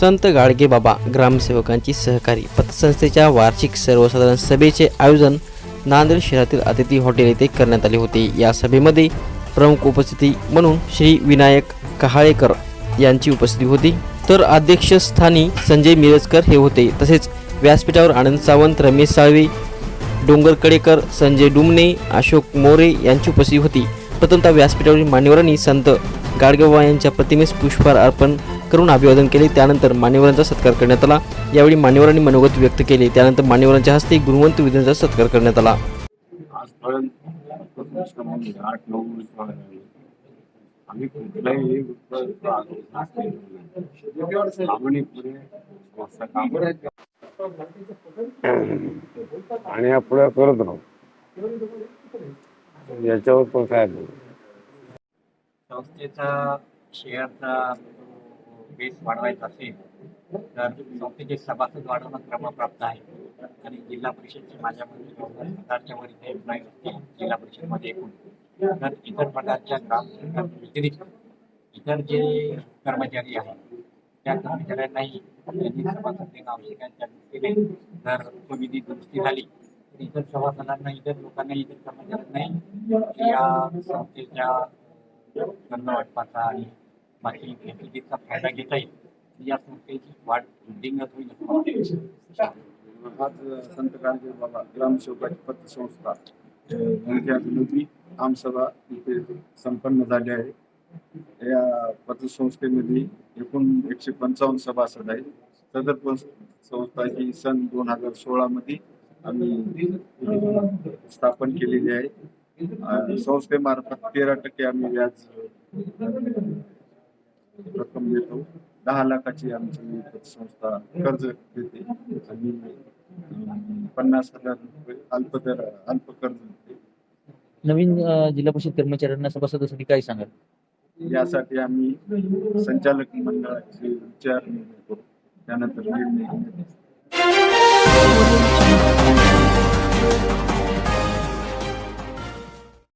संत गाडगे बाबा ग्रामसेवकांची सहकारी पतसंस्थेच्या वार्षिक सर्वसाधारण सभेचे आयोजन नांदेड शहरातील अतिथी हॉटेल येथे करण्यात आले होते. या सभेमध्ये प्रमुख उपस्थिती म्हणून श्री विनायक कहाळेकर यांची उपस्थिती होती. तर अध्यक्षस्थानी संजय मिरजकर हे होते. तसेच व्यासपीठावर आनंद सावंत रमेश साळवे डोंगरकडेकर संजय डुमने अशोक मोरे यांची उपस्थिती होती. प्रथमतः व्यासपीठावरील मान्यवरांनी संत गाडगेबाबा यांच्या प्रतिमेस पुष्पहार अर्पण करून अभिवादन केले त्यानंतर मान्यवरांचा सत्कार करण्यात आला यावेळी मान्यवरांनी मनोगत व्यक्त केले त्यानंतर मान्यवरांच्या हस्ते गुणवंत विधानाचा सत्कार करण्यात आला. आम्ही कुठलाही. आणि पुढे करत राहू याच्यावर पण काय बोलू? संस्थेचा शेअरचा बेस वाढवायचा असेल तर संस्थेचे सभासद वाढवणं क्रमप्राप्त आहे. आणि जिल्हा परिषदचे माझ्यामध्ये दोन हजारच्या वर इथे एम्प्लॉईज असतील जिल्हा परिषदमध्ये एकूण. तर इतर प्रकारच्या ग्राम व्यतिरिक्त इतर जे कर्मचारी आहेत त्या कर्मचाऱ्यांनाही त्यांनी सभासद देणं आवश्यक आहे त्या दृष्टीने जर सुविधी दुरुस्ती झाली तर इतर सभासदांना इतर लोकांना इतर कर्मचाऱ्यांनाही या संस्थेच्या कर्ज वाटपाचा आणि बाकी फॅसिलिटीजचा फायदा घेता येईल. म्हणजे या संस्थेची वाढ वृद्धिंगत होईल आज संत गाडगे बाबा ग्रामसेवकाची पतसंस्था यांच्या विनोदी आमसभा इथे संपन्न झाली आहे. या पतसंस्थेमध्ये एकूण एकशे पंचावन्न सभासद आहेत. सदर संस्था ही सन दोन हजार सोळामध्ये आम्ही स्थापन केलेली आहे. संस्थेमार्फत तेरा टक्के आम्ही व्याज रक्कम देतो. दहा लाखाची आमची संस्था कर्ज देते. आणि पन्नास हजार रुपये अल्पदर अल्प कर्ज देते. नवीन जिल्हा परिषद कर्मचाऱ्यांना सभासदासाठी काय सांगाल? यासाठी आम्ही संचालक मंडळाचे विचार करू त्यानंतर निर्णय.